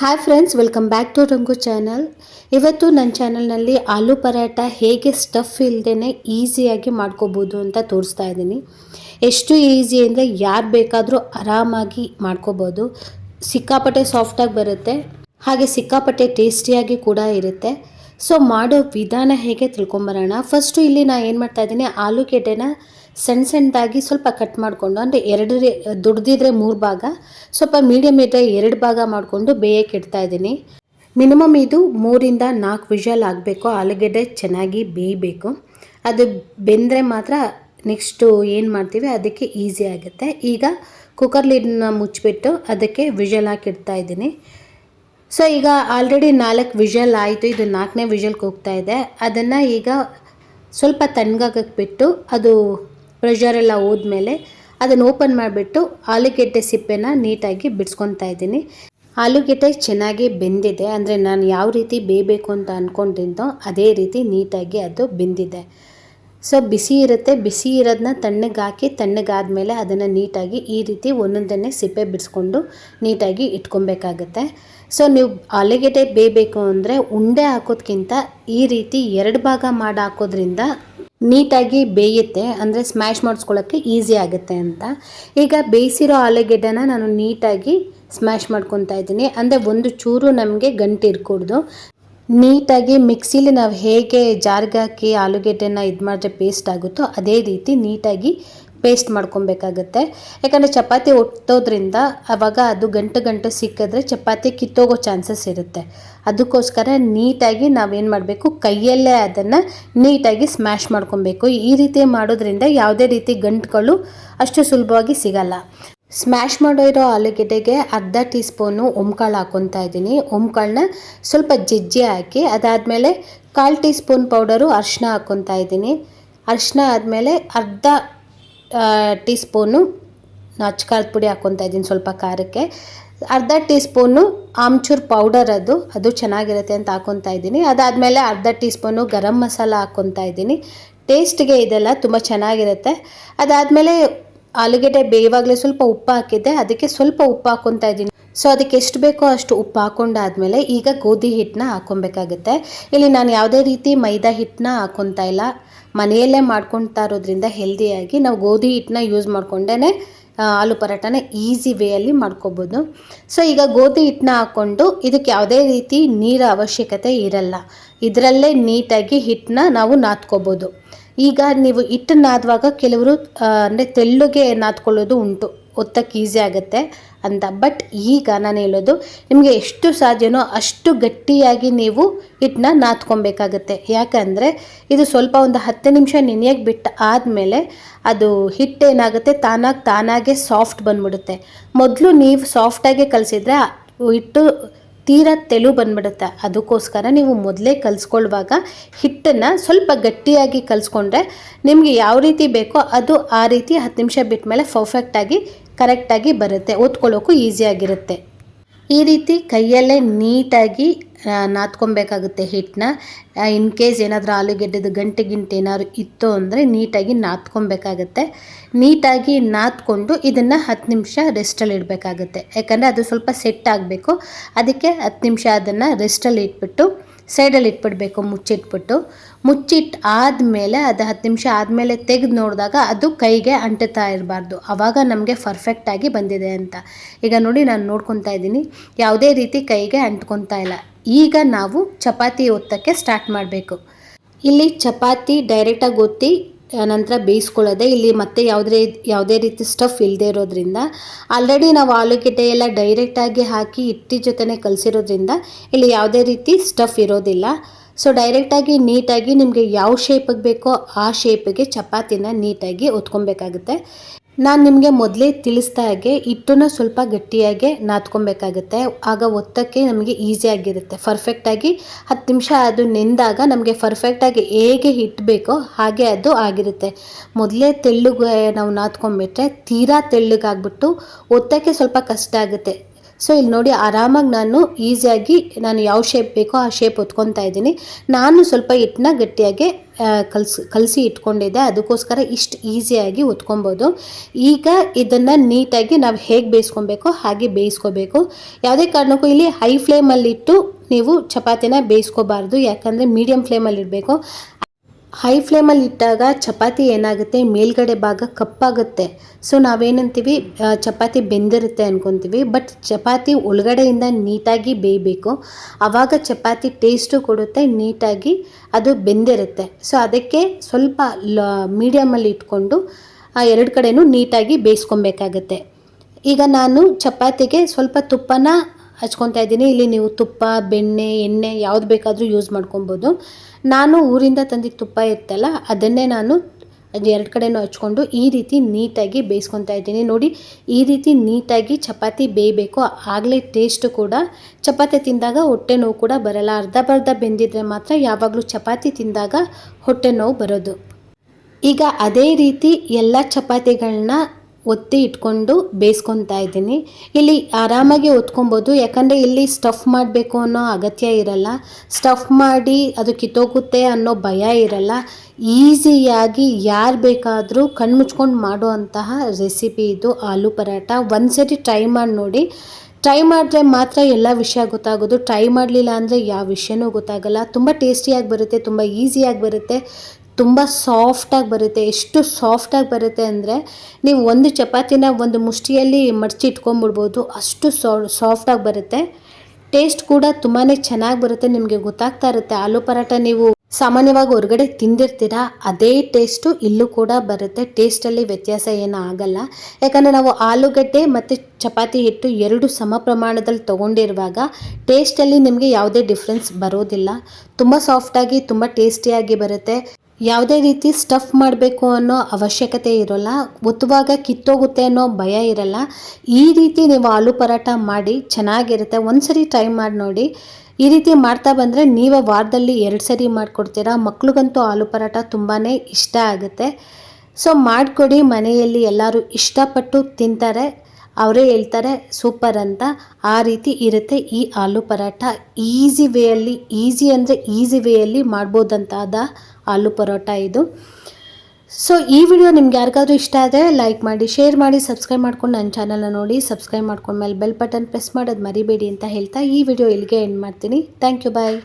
Hi friends welcome back to Rangu channel ಇವತ್ತು ನನ್ನ ಚಾನಲ್ನಲ್ಲಿ ಆಲೂ ಪರಾಟ ಹೇಗೆ ಸ್ಟಫ್ ಇಲ್ಲದೇ ಈಸಿಯಾಗಿ ಮಾಡ್ಕೋಬೋದು ಅಂತ ತೋರಿಸ್ತಾ ಇದ್ದೀನಿ. ಎಷ್ಟು ಈಸಿ ಅಂದರೆ ಯಾರು ಬೇಕಾದರೂ ಆರಾಮಾಗಿ ಮಾಡ್ಕೋಬೋದು. ಸಿಕ್ಕಾಪಟ್ಟೆ ಸಾಫ್ಟಾಗಿ ಬರುತ್ತೆ. ಹಾಗೆ ಸಿಕ್ಕಾಪಟ್ಟೆ ಟೇಸ್ಟಿಯಾಗಿ ಕೂಡ ಇರುತ್ತೆ. ಸೊ ಮಾಡೋ ವಿಧಾನ ಹೇಗೆ ತಿಳ್ಕೊಂಬರೋಣ. ಫಸ್ಟು ಇಲ್ಲಿ ನಾನು ಏನು ಮಾಡ್ತಾ ಇದ್ದೀನಿ, ಆಲೂಗೆಡ್ಡೆನ ಸಣ್ಣ ಸಣ್ಣದಾಗಿ ಸ್ವಲ್ಪ ಕಟ್ ಮಾಡಿಕೊಂಡು, ಅಂದರೆ ಎರಡು ದುಡ್ದಿದ್ರೆ ಮೂರು ಭಾಗ, ಸ್ವಲ್ಪ ಮೀಡಿಯಮ್ ಇದ್ದರೆ ಎರಡು ಭಾಗ ಮಾಡಿಕೊಂಡು ಬೇಯಕ್ಕೆ ಇಡ್ತಾ ಇದ್ದೀನಿ. ಮಿನಿಮಮ್ ಇದು ಮೂರಿಂದ ನಾಲ್ಕು ವಿಷಲ್ ಆಗಬೇಕು, ಆಲೂಗಡ್ಡೆ ಚೆನ್ನಾಗಿ ಬೇಯಬೇಕು. ಅದು ಬೆಂದರೆ ಮಾತ್ರ ನೆಕ್ಸ್ಟು ಏನು ಮಾಡ್ತೀವಿ, ಅದಕ್ಕೆ ಈಸಿ ಆಗುತ್ತೆ. ಈಗ ಕುಕ್ಕರ್ ಲಿಡ್ನ ಮುಚ್ಚಿಬಿಟ್ಟು ಅದಕ್ಕೆ ವಿಷಲ್ ಹಾಕಿಡ್ತಾ ಇದ್ದೀನಿ. ಸೊ ಈಗ ಆಲ್ರೆಡಿ ನಾಲ್ಕು ವಿಷಲ್ ಆಯಿತು, ಇದು ನಾಲ್ಕನೇ ವಿಷಲ್ಗೆ ಹೋಗ್ತಾ ಇದೆ. ಅದನ್ನು ಈಗ ಸ್ವಲ್ಪ ತಣ್ಣಗಾಗಕ್ಕೆ ಬಿಟ್ಟು ಅದು ಪ್ರೆಷರ್ ಎಲ್ಲ ಹೋದ್ಮೇಲೆ ಅದನ್ನು ಓಪನ್ ಮಾಡಿಬಿಟ್ಟು ಆಲೂಗೆಡ್ಡೆ ಸಿಪ್ಪೆನ ನೀಟಾಗಿ ಬಿಡಿಸ್ಕೊತಾ ಇದ್ದೀನಿ. ಆಲೂಗೆಡ್ಡೆ ಚೆನ್ನಾಗಿ ಬೆಂದಿದೆ. ಅಂದರೆ ನಾನು ಯಾವ ರೀತಿ ಬೇಯಬೇಕು ಅಂತ ಅಂದ್ಕೊಂಡಿದ್ದೋ ಅದೇ ರೀತಿ ನೀಟಾಗಿ ಅದು ಬೆಂದಿದೆ. ಸೊ ಬಿಸಿ ಇರುತ್ತೆ. ಬಿಸಿ ಇರೋದನ್ನ ತಣ್ಣಗೆ ಹಾಕಿ ತಣ್ಣಗಾದ್ಮೇಲೆ ಅದನ್ನು ನೀಟಾಗಿ ಈ ರೀತಿ ಒಂದೊಂದನ್ನೇ ಸಿಪ್ಪೆ ಬಿಡಿಸ್ಕೊಂಡು ನೀಟಾಗಿ ಇಟ್ಕೊಬೇಕಾಗತ್ತೆ. ಸೊ ನೀವು ಆಲೂಗೆಡ್ಡೆ ಬೇಯಬೇಕು ಅಂದರೆ ಉಂಡೆ ಹಾಕೋದ್ಕಿಂತ ಈ ರೀತಿ ಎರಡು ಭಾಗ ಮಾಡಿ ಹಾಕೋದ್ರಿಂದ ನೀಟಾಗಿ ಬೇಯುತ್ತೆ, ಅಂದರೆ ಸ್ಮ್ಯಾಶ್ ಮಾಡಿಸ್ಕೊಳ್ಳೋಕ್ಕೆ ಈಸಿ ಆಗುತ್ತೆ ಅಂತ. ಈಗ ಬೇಯಿಸಿರೋ ಆಲೂಗೆಡ್ಡೆನ ನಾನು ನೀಟಾಗಿ ಸ್ಮ್ಯಾಶ್ ಮಾಡ್ಕೊತಾ ಇದ್ದೀನಿ. ಅಂದರೆ ಒಂದು ಚೂರು ನಮಗೆ ಗಂಟು ಇರ್ಕೂಡ್ದು. ನೀಟಾಗಿ ಮಿಕ್ಸಿಲಿ ನಾವು ಹೇಗೆ ಜಾರ್ಗಾಕಿ ಆಲೂಗೆಡ್ಡೆನ ಇದು ಮಾಡಿದ್ರೆ ಪೇಸ್ಟ್ ಆಗುತ್ತೋ ಅದೇ ರೀತಿ ನೀಟಾಗಿ ಪೇಸ್ಟ್ ಮಾಡ್ಕೊಬೇಕಾಗತ್ತೆ. ಯಾಕಂದರೆ ಚಪಾತಿ ಒಟ್ಟೋದ್ರಿಂದ ಆವಾಗ ಅದು ಗಂಟು ಗಂಟು ಸಿಕ್ಕಿದ್ರೆ ಚಪಾತಿ ಕಿತ್ತೋಗೋ ಚಾನ್ಸಸ್ ಇರುತ್ತೆ. ಅದಕ್ಕೋಸ್ಕರ ನೀಟಾಗಿ ನಾವೇನು ಮಾಡಬೇಕು, ಕೈಯಲ್ಲೇ ಅದನ್ನು ನೀಟಾಗಿ ಸ್ಮ್ಯಾಶ್ ಮಾಡ್ಕೊಬೇಕು. ಈ ರೀತಿ ಮಾಡೋದ್ರಿಂದ ಯಾವುದೇ ರೀತಿ ಗಂಟುಗಳು ಅಷ್ಟು ಸುಲಭವಾಗಿ ಸಿಗಲ್ಲ. ಸ್ಮ್ಯಾಶ್ ಮಾಡೋ ಇರೋ ಆಲೂಗೆಡ್ಡೆಗೆ ಅರ್ಧ ಟೀ ಸ್ಪೂನು ಒಮ್ಕಾಳು ಹಾಕ್ಕೊತಾ ಇದ್ದೀನಿ. ಒಮ್ಕಾಳನ್ನ ಸ್ವಲ್ಪ ಜಜ್ಜಿ ಹಾಕಿ ಅದಾದಮೇಲೆ ಕಾಲು ಟೀ ಸ್ಪೂನ್ ಪೌಡರು ಅರಿಶಿನ ಹಾಕ್ಕೊತಾ ಇದ್ದೀನಿ. ಅರಿಶಿನ ಆದಮೇಲೆ ಅರ್ಧ ಟೀ ಸ್ಪೂನು ಅಚ್ಕಾರದ ಪುಡಿ ಹಾಕ್ಕೊತಾ ಇದ್ದೀನಿ ಸ್ವಲ್ಪ ಖಾರಕ್ಕೆ. ಅರ್ಧ ಟೀ ಸ್ಪೂನು ಆಮ್ಚೂರ್ ಪೌಡರ್ ಅದು ಅದು ಚೆನ್ನಾಗಿರುತ್ತೆ ಅಂತ ಹಾಕ್ಕೊತಾ ಇದ್ದೀನಿ. ಅದಾದಮೇಲೆ ಅರ್ಧ ಟೀ ಸ್ಪೂನು ಗರಂ ಮಸಾಲ ಹಾಕ್ಕೊತಾ ಇದ್ದೀನಿ. ಟೇಸ್ಟ್ಗೆ ಇದೆಲ್ಲ ತುಂಬ ಚೆನ್ನಾಗಿರುತ್ತೆ. ಅದಾದಮೇಲೆ ಆಲೂಗೆಡ್ಡೆ ಬೇಯುವಾಗಲೇ ಸ್ವಲ್ಪ ಉಪ್ಪು ಹಾಕಿದ್ದೆ, ಅದಕ್ಕೆ ಸ್ವಲ್ಪ ಉಪ್ಪು ಹಾಕ್ಕೊತಾ ಇದ್ದೀನಿ. ಸೊ ಅದಕ್ಕೆ ಎಷ್ಟು ಬೇಕೋ ಅಷ್ಟು ಉಪ್ಪು ಹಾಕೊಂಡಾದ್ಮೇಲೆ ಈಗ ಗೋಧಿ ಹಿಟ್ಟನ್ನ ಹಾಕೊಬೇಕಾಗುತ್ತೆ ಇಲ್ಲಿ ನಾನು ಯಾವುದೇ ರೀತಿ ಮೈದಾ ಹಿಟ್ಟನ್ನ ಹಾಕೊತಾ ಇಲ್ಲ. ಮನೆಯಲ್ಲೇ ಮಾಡ್ಕೊತಾ ಇರೋದ್ರಿಂದ ಹೆಲ್ದಿಯಾಗಿ ನಾವು ಗೋಧಿ ಹಿಟ್ಟನ್ನ ಯೂಸ್ ಮಾಡಿಕೊಂಡೇ ಆಲೂ ಪರಾಟನ ಈಸಿ ವೇಯಲ್ಲಿ ಮಾಡ್ಕೋಬೋದು. ಸೊ ಈಗ ಗೋಧಿ ಹಿಟ್ಟನ್ನ ಹಾಕ್ಕೊಂಡು ಇದಕ್ಕೆ ಯಾವುದೇ ರೀತಿ ನೀರ ಅವಶ್ಯಕತೆ ಇರಲ್ಲ. ಇದರಲ್ಲೇ ನೀಟಾಗಿ ಹಿಟ್ಟನ್ನ ನಾವು ನಾದ್ಕೋಬೋದು. ಈಗ ನೀವು ಹಿಟ್ಟು ನಾದುವಾಗ ಕೆಲವರು ಅಂದರೆ ತೆಳ್ಳುಗೆ ನಾದ್ಕೊಳ್ಳೋದು ಉಂಟು. ಒತ್ತಕ್ಕೆ ಈಸಿ ಆಗುತ್ತೆ. ಅಂತ. ಬಟ್ ಈಗ ನಾನು ಹೇಳೋದು, ನಿಮಗೆ ಎಷ್ಟು ಸಾಧ್ಯನೋ ಅಷ್ಟು ಗಟ್ಟಿಯಾಗಿ ನೀವು ಹಿಟ್ಟನ್ನ ನಾದ್ಕೊಬೇಕಾಗತ್ತೆ. ಯಾಕಂದರೆ ಇದು ಸ್ವಲ್ಪ ಒಂದು ಹತ್ತು ನಿಮಿಷ ನೆನೆಯಕ್ಕೆ ಬಿಟ್ಟು ಆದಮೇಲೆ ಅದು ಹಿಟ್ಟೇನಾಗುತ್ತೆ ತಾನಾಗಿ ತಾನಾಗೆ ಸಾಫ್ಟ್ ಬಂದ್ಬಿಡುತ್ತೆ. ಮೊದಲು ನೀವು ಸಾಫ್ಟಾಗೆ ಕಲಿಸಿದ್ರೆ ಹಿಟ್ಟು ತೀರಾ ತೆಳು ಬಂದ್ಬಿಡುತ್ತೆ. ಅದಕ್ಕೋಸ್ಕರ ನೀವು ಮೊದಲೇ ಕಲಿಸ್ಕೊಳ್ಳುವಾಗ ಹಿಟ್ಟನ್ನು ಸ್ವಲ್ಪ ಗಟ್ಟಿಯಾಗಿ ಕಲಿಸ್ಕೊಂಡ್ರೆ ನಿಮಗೆ ಯಾವ ರೀತಿ ಬೇಕೋ ಅದು ಆ ರೀತಿ ಹತ್ತು ನಿಮಿಷ ಬಿಟ್ಟ ಮೇಲೆ ಪರ್ಫೆಕ್ಟಾಗಿ ಕರೆಕ್ಟಾಗಿ ಬರುತ್ತೆ ಓದ್ಕೊಳ್ಳೋಕ್ಕೂ ಈಸಿಯಾಗಿರುತ್ತೆ. ಈ ರೀತಿ ಕೈಯಲ್ಲೇ ನೀಟಾಗಿ ನಾದ್ಕೊಬೇಕಾಗುತ್ತೆ ಹಿಟ್ಟನ್ನ. ಇನ್ ಕೇಸ್ ಏನಾದರೂ ಆಲೂಗೆಡ್ಡೆದು ಗಂಟೆ ಗಿಂಟೆ ಏನಾದ್ರು ಇತ್ತು ಅಂದರೆ ನೀಟಾಗಿ ನಾದ್ಕೊಬೇಕಾಗತ್ತೆ ನೀಟಾಗಿ ನಾದ್ಕೊಂಡು ಇದನ್ನು ಹತ್ತು ನಿಮಿಷ ರೆಸ್ಟಲ್ಲಿ ಇಡಬೇಕಾಗುತ್ತೆ. ಯಾಕಂದರೆ ಅದು ಸ್ವಲ್ಪ ಸೆಟ್ ಆಗಬೇಕು. ಅದಕ್ಕೆ ಹತ್ತು ನಿಮಿಷ ಅದನ್ನು ರೆಸ್ಟಲ್ಲಿ ಇಟ್ಬಿಟ್ಟು ಸೈಡಲ್ಲಿ ಇಟ್ಬಿಡಬೇಕು, ಮುಚ್ಚಿಟ್ಬಿಟ್ಟು. ಮುಚ್ಚಿಟ್ಟು ಆದಮೇಲೆ ಅದು ಹತ್ತು ನಿಮಿಷ ಆದಮೇಲೆ ತೆಗೆದು ನೋಡಿದಾಗ ಅದು ಕೈಗೆ ಅಂಟುತ್ತಾ ಇರಬಾರ್ದು. ಆವಾಗ ನಮಗೆ ಪರ್ಫೆಕ್ಟಾಗಿ ಬಂದಿದೆ ಅಂತ. ಈಗ ನೋಡಿ ನಾನು ನೋಡ್ಕೊತಾ ಇದ್ದೀನಿ. ಯಾವುದೇ ರೀತಿ ಕೈಗೆ ಅಂಟ್ಕೊತಾ ಇಲ್ಲ. ಈಗ ನಾವು ಚಪಾತಿ ಒತ್ತಕ್ಕೆ ಸ್ಟಾರ್ಟ್ ಮಾಡಬೇಕು. ಇಲ್ಲಿ ಚಪಾತಿ ಡೈರೆಕ್ಟಾಗಿ ಒತ್ತಿ ನಂತರ ಬೇಯಿಸ್ಕೊಳ್ಳೋದೆ. ಇಲ್ಲಿ ಮತ್ತೆ ಯಾವುದೇ ಯಾವುದೇ ರೀತಿ ಸ್ಟಫ್ ಇಲ್ಲದೆ ಇರೋದ್ರಿಂದ ಆಲ್ರೆಡಿ ನಾವು ಆಲೂಗೆಡ್ಡೆ ಎಲ್ಲ ಡೈರೆಕ್ಟಾಗಿ ಹಾಕಿ ಹಿಟ್ಟಿ ಜೊತೆನೇ ಕಲಸಿರೋದ್ರಿಂದ ಇಲ್ಲಿ ಯಾವುದೇ ರೀತಿ ಸ್ಟಫ್ ಇರೋದಿಲ್ಲ. ಸೊ ಡೈರೆಕ್ಟಾಗಿ ನೀಟಾಗಿ ನಿಮಗೆ ಯಾವ ಶೇಪಿಗೆ ಬೇಕೋ ಆ ಶೇಪಿಗೆ ಚಪಾತಿನ ನೀಟಾಗಿ ಒತ್ಕೊಬೇಕಾಗುತ್ತೆ. ನಾನು ನಿಮಗೆ ಮೊದಲೇ ತಿಳಿಸ್ತಾ ಹಾಗೆ ಹಿಟ್ಟನ್ನ ಸ್ವಲ್ಪ ಗಟ್ಟಿಯಾಗೆ ನಾದ್ಕೊಬೇಕಾಗುತ್ತೆ ಆಗ ಒತ್ತಕ್ಕೆ ನಮಗೆ ಈಸಿಯಾಗಿರುತ್ತೆ ಪರ್ಫೆಕ್ಟಾಗಿ ಹತ್ತು ನಿಮಿಷ ಅದು ನೆಂದಾಗ ನಮಗೆ ಪರ್ಫೆಕ್ಟಾಗಿ ಹೇಗೆ ಹಿಟ್ಟು ಬೇಕೋ ಹಾಗೆ ಅದು ಆಗಿರುತ್ತೆ. ಮೊದಲೇ ತೆಳ್ಳಗೆ ನಾವು ನಾದ್ಕೊಂಬಿಟ್ರೆ ತೀರಾ ತೆಳ್ಳಗಾಗ್ಬಿಟ್ಟು ಒತ್ತಕ್ಕೆ ಸ್ವಲ್ಪ ಕಷ್ಟ ಆಗುತ್ತೆ. ಸೊ ಇಲ್ಲಿ ನೋಡಿ ಆರಾಮಾಗಿ ನಾನು ಈಸಿಯಾಗಿ ನಾನು ಯಾವ ಶೇಪ್ ಬೇಕೋ ಆ ಶೇಪ್ ಹೊತ್ಕೊತಾ ಇದ್ದೀನಿ. ನಾನು ಸ್ವಲ್ಪ ಹಿಟ್ಟನ್ನ ಗಟ್ಟಿಯಾಗಿ ಕಲ್ಸಿ, ಕಲಸಿ ಇಟ್ಕೊಂಡಿದ್ದೆ. ಅದಕ್ಕೋಸ್ಕರ ಇಷ್ಟು ಈಸಿಯಾಗಿ ಹೊತ್ಕೊಬೋದು ಈಗ ಇದನ್ನು ನೀಟಾಗಿ ನಾವು ಹೇಗೆ ಬೇಯಿಸ್ಕೊಬೇಕೋ ಹಾಗೆ ಬೇಯಿಸ್ಕೋಬೇಕು. ಯಾವುದೇ ಕಾರಣಕ್ಕೂ ಇಲ್ಲಿ ಹೈ ಫ್ಲೇಮಲ್ಲಿಟ್ಟು ನೀವು ಚಪಾತಿನ ಬೇಯಿಸ್ಕೋಬಾರ್ದು. ಯಾಕಂದರೆ ಮೀಡಿಯಮ್ ಫ್ಲೇಮಲ್ಲಿ ಇಡಬೇಕು ಹೈ ಫ್ಲೇಮಲ್ಲಿ ಇಟ್ಟಾಗ ಚಪಾತಿ ಏನಾಗುತ್ತೆ? ಮೇಲ್ಗಡೆ ಭಾಗ ಕಪ್ಪಾಗುತ್ತೆ. ಸೊ, ನಾವೇನಂತೀವಿ? ಚಪಾತಿ ಬೆಂದಿರುತ್ತೆ ಅಂದ್ಕೊತೀವಿ ಬಟ್ ಚಪಾತಿ ಒಳಗಡೆಯಿಂದ ನೀಟಾಗಿ ಬೇಯಬೇಕು. ಆವಾಗ ಚಪಾತಿ ಟೇಸ್ಟು ಕೊಡುತ್ತೆ, ನೀಟಾಗಿ ಅದು ಬೆಂದಿರುತ್ತೆ. ಸೊ, ಅದಕ್ಕೆ ಸ್ವಲ್ಪ ಲ, ಮೀಡಿಯಮಲ್ಲಿ ಇಟ್ಕೊಂಡು ಎರಡು ಕಡೆನೂ ನೀಟಾಗಿ ಬೇಯಿಸ್ಕೊಬೇಕಾಗತ್ತೆ. ಈಗ ನಾನು ಚಪಾತಿಗೆ ಸ್ವಲ್ಪ ತುಪ್ಪನ ಹಚ್ಕೊತಾ ಇದ್ದೀನಿ. ಇಲ್ಲಿ ನೀವು ತುಪ್ಪ, ಬೆಣ್ಣೆ, ಎಣ್ಣೆ ಯಾವ್ದು ಬೇಕಾದರೂ ಯೂಸ್ ಮಾಡ್ಕೊಬೋದು. ನಾನು ಊರಿಂದ ತಂದಿದ್ದ ತುಪ್ಪ ಇತ್ತಲ್ಲ, ಅದನ್ನೇ ನಾನು ಅದು ಎರಡು ಕಡೆನೂ ಹಚ್ಕೊಂಡು ಈ ರೀತಿ ನೀಟಾಗಿ ಬೇಯಿಸ್ಕೊತಾ ಇದ್ದೀನಿ. ನೋಡಿ, ಈ ರೀತಿ ನೀಟಾಗಿ ಚಪಾತಿ ಬೇಯಬೇಕು. ಆಗಲೇ ಟೇಸ್ಟು ಕೂಡ. ಚಪಾತಿ ತಿಂದಾಗ ಹೊಟ್ಟೆ ನೋವು ಕೂಡ ಬರಲ್ಲ. ಅರ್ಧ ಬರ್ಧ ಬೆಂದಿದ್ರೆ ಮಾತ್ರ ಯಾವಾಗಲೂ ಚಪಾತಿ ತಿಂದಾಗ ಹೊಟ್ಟೆ ನೋವು ಬರೋದು. ಈಗ ಅದೇ ರೀತಿ ಎಲ್ಲ ಚಪಾತಿಗಳನ್ನ ಒತ್ತಿ ಇಟ್ಕೊಂಡು ಬೇಯಿಸ್ಕೊತಾ ಇದ್ದೀನಿ. ಇಲ್ಲಿ ಆರಾಮಾಗಿ ಒತ್ಕೊಬೋದು. ಯಾಕಂದರೆ ಇಲ್ಲಿ ಸ್ಟಫ್ ಮಾಡಬೇಕು ಅನ್ನೋ ಅಗತ್ಯ ಇರಲ್ಲ. ಸ್ಟಫ್ ಮಾಡಿ ಅದು ಕಿತ್ತೋಗುತ್ತೆ ಅನ್ನೋ ಭಯ ಇರಲ್ಲ. ಈಸಿಯಾಗಿ ಯಾರು ಬೇಕಾದರೂ ಕಣ್ಮುಚ್ಕೊಂಡು ಮಾಡುವಂತಹ ರೆಸಿಪಿ ಇದು ಆಲೂ ಪರಾಟ ಒಂದ್ಸರಿ ಟ್ರೈ ಮಾಡಿ ನೋಡಿ. ಟ್ರೈ ಮಾಡಿದ್ರೆ ಮಾತ್ರ ಎಲ್ಲ ವಿಷಯ ಗೊತ್ತಾಗೋದು. ಟ್ರೈ ಮಾಡಲಿಲ್ಲ ಅಂದರೆ ಯಾವ ವಿಷಯನೂ ಗೊತ್ತಾಗಲ್ಲ. ತುಂಬ ಟೇಸ್ಟಿಯಾಗಿ ಬರುತ್ತೆ, ತುಂಬ ಈಸಿಯಾಗಿ ಬರುತ್ತೆ. ತುಂಬ ಸಾಫ್ಟಾಗಿ ಬರುತ್ತೆ. ಎಷ್ಟು ಸಾಫ್ಟಾಗಿ ಬರುತ್ತೆ ಅಂದರೆ ನೀವು ಒಂದು ಚಪಾತಿನ ಒಂದು ಮುಷ್ಟಿಯಲ್ಲಿ ಮಡಚಿ ಇಟ್ಕೊಂಬಿಡ್ಬೋದು ಅಷ್ಟು ಸಾಫ್ಟಾಗಿ ಬರುತ್ತೆ. ಟೇಸ್ಟ್ ಕೂಡ ತುಂಬಾ ಚೆನ್ನಾಗಿ ಬರುತ್ತೆ. ನಿಮಗೆ ಗೊತ್ತಾಗ್ತಾ ಇರುತ್ತೆ. ಆಲೂ ಪರಾಟ ನೀವು ಸಾಮಾನ್ಯವಾಗಿ ಹೊರಗಡೆ ತಿಂದಿರ್ತೀರಾ, ಅದೇ ಟೇಸ್ಟು ಇಲ್ಲೂ ಕೂಡ ಬರುತ್ತೆ. ಟೇಸ್ಟಲ್ಲಿ ವ್ಯತ್ಯಾಸ ಏನೂ ಆಗಲ್ಲ. ಯಾಕಂದರೆ ನಾವು ಆಲೂಗಡ್ಡೆ ಮತ್ತು ಚಪಾತಿ ಹಿಟ್ಟು ಎರಡು ಸಮ ಪ್ರಮಾಣದಲ್ಲಿ ತೊಗೊಂಡಿರುವಾಗ ಟೇಸ್ಟಲ್ಲಿ ನಿಮಗೆ ಯಾವುದೇ ಡಿಫ್ರೆನ್ಸ್ ಬರೋದಿಲ್ಲ. ತುಂಬ ಸಾಫ್ಟಾಗಿ ತುಂಬ ಟೇಸ್ಟಿಯಾಗಿ ಬರುತ್ತೆ. ಯಾವುದೇ ರೀತಿ ಸ್ಟಫ್ ಮಾಡಬೇಕು ಅನ್ನೋ ಅವಶ್ಯಕತೆ ಇರೋಲ್ಲ, ಒತ್ತುವಾಗ ಕಿತ್ತೋಗುತ್ತೆ ಅನ್ನೋ ಭಯ ಇರಲ್ಲ. ಈ ರೀತಿ ನೀವು ಆಲೂ ಪರಾಟ ಮಾಡಿ ಚೆನ್ನಾಗಿರುತ್ತೆ. ಒಂದ್ಸರಿ ಟ್ರೈ ಮಾಡಿ ನೋಡಿ. ಈ ರೀತಿ ಮಾಡ್ತಾ ಬಂದರೆ ನೀವೇ ವಾರದಲ್ಲಿ ಎರಡು ಸರಿ ಮಾಡಿಕೊಡ್ತೀರಾ. ಮಕ್ಳಿಗಂತೂ ಆಲೂ ಪರಾಟ ತುಂಬಾ ಇಷ್ಟ ಆಗುತ್ತೆ. ಸೊ ಮಾಡಿಕೊಡಿ. ಮನೆಯಲ್ಲಿ ಎಲ್ಲರೂ ಇಷ್ಟಪಟ್ಟು ತಿಂತಾರೆ. ಅವರೇ ಹೇಳ್ತಾರೆ, ಸೂಪರ್ ಅಂತ. ಆ ರೀತಿ ಇರುತ್ತೆ ಈ ಆಲೂ ಪರಾಟ ಈಸಿ ವೇಯಲ್ಲಿ, ಈಸಿ ಅಂದರೆ ಈಸಿ ವೇಯಲ್ಲಿ ಮಾಡ್ಬೋದಂತಾದ ಆಲೂ ಪರೋಟ ಇದು. ಸೊ ಈ ವಿಡಿಯೋ ನಿಮ್ಗೆ ಯಾರಿಗಾದ್ರೂ ಇಷ್ಟ ಆದರೆ ಲೈಕ್ ಮಾಡಿ ಶೇರ್ ಮಾಡಿ ಸಬ್ಸ್ಕ್ರೈಬ್ ಮಾಡ್ಕೊಂಡು ನನ್ನ ಚಾನಲ್ನ ನೋಡಿ ಸಬ್ಸ್ಕ್ರೈಬ್ ಮಾಡ್ಕೊಂಡ್ಮೇಲೆ ಬೆಲ್ ಬಟನ್ ಪ್ರೆಸ್ ಮಾಡೋದು ಮರಿಬೇಡಿ ಅಂತ ಹೇಳ್ತಾ ಈ ವಿಡಿಯೋ ಇಲ್ಲಿಗೆ ಎಂಡ್ ಮಾಡ್ತೀನಿ. Thank you bye